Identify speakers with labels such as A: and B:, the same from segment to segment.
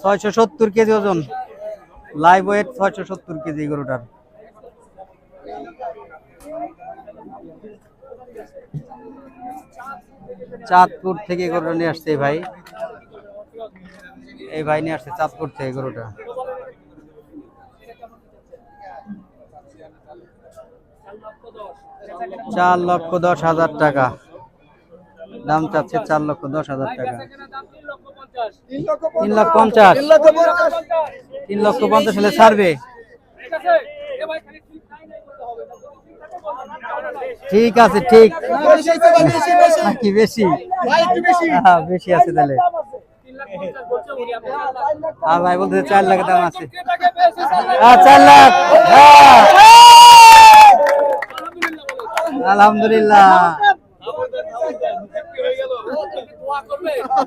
A: ছয়শো সত্তর কেজি ওজন। লাইভ ওয়েট ছয়শো সত্তর কেজি গরুটার। চাঁদপুর থেকে গরুটা নিয়ে আসছে ভাই। এই ভাই নিয়ে আসছে চাঁদপুর থেকে গরুটা। চার লক্ষ দশ হাজার টাকা। দাম চাচ্ছে চার লক্ষ দশ হাজার টাকা। তিন লক্ষ পঞ্চাশ। তিন লক্ষ পঞ্চাশ। হলে ছাড়বে। ঠিক আছে ঠিক। নাকি বেশি? হ্যাঁ বেশি। আছে তাহলে। আর ভাই বলতে চার লাখ দাম আছে। চার লাখ। হ্যাঁ। আলহামদুলিল্লাহ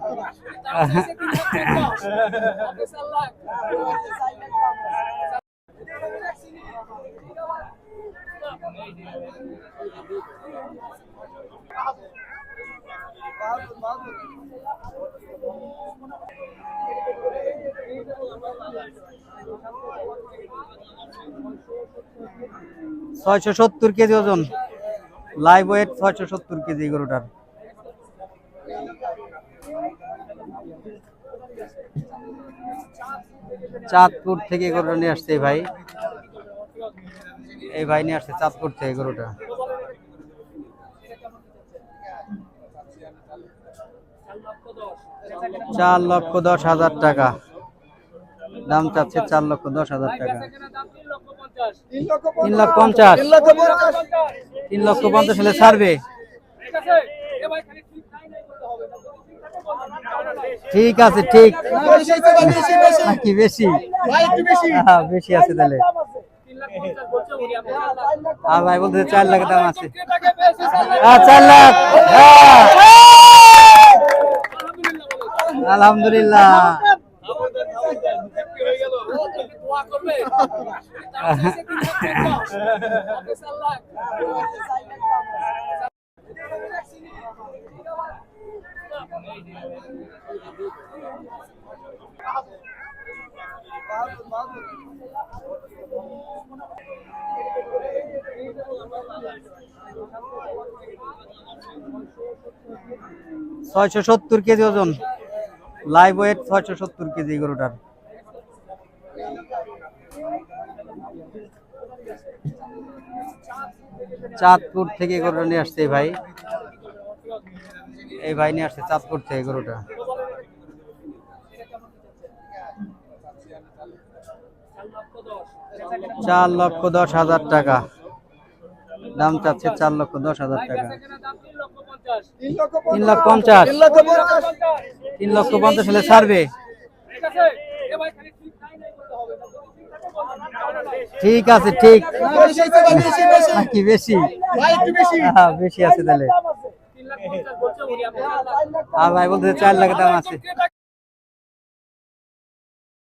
A: ছয়শো সত্তর কেজি ওজন। লাইভ ওয়েট ছয়শো সত্তর কেজি গরুটার। চাঁদপুর থেকে গরুটা নিয়ে আসছে ভাই। এই ভাই নিয়ে আসছে চাঁদপুর থেকে গরুটা। চার লক্ষ দশ হাজার টাকা। দাম চাচ্ছে চার লক্ষ দশ হাজার টাকা। তিন লক্ষ পঞ্চাশ। তিন লক্ষ পঞ্চাশ। হলে ছাড়বে। ঠিক আছে, ঠিক। নাকি বেশি? হ্যাঁ বেশি আছে তাহলে। আর ভাই বলতে চার লাখ দাম আছে। চার লাখ। আলহামদুলিল্লাহ। ছয়শো সত্তর কেজি ওজন। লাইভ ওয়েট ছয়শো সত্তর কেজি গরুটার। চাঁদপুর থেকে গরুটা নিয়ে আসছে ভাই। এই ভাই নিয়ে আসছে চাঁদপুর থেকে গরুটা। চার লক্ষ দশ হাজার টাকা। দাম চাচ্ছে চার লক্ষ দশ হাজার টাকা। তিন লক্ষ পঞ্চাশ। তিন লক্ষ পঞ্চাশ। হলে ছাড়বে। ঠিক আছে ঠিক। বেশি বেশি আছে তাহলে। আর ভাই বলতে চার লাখ দাম আছে।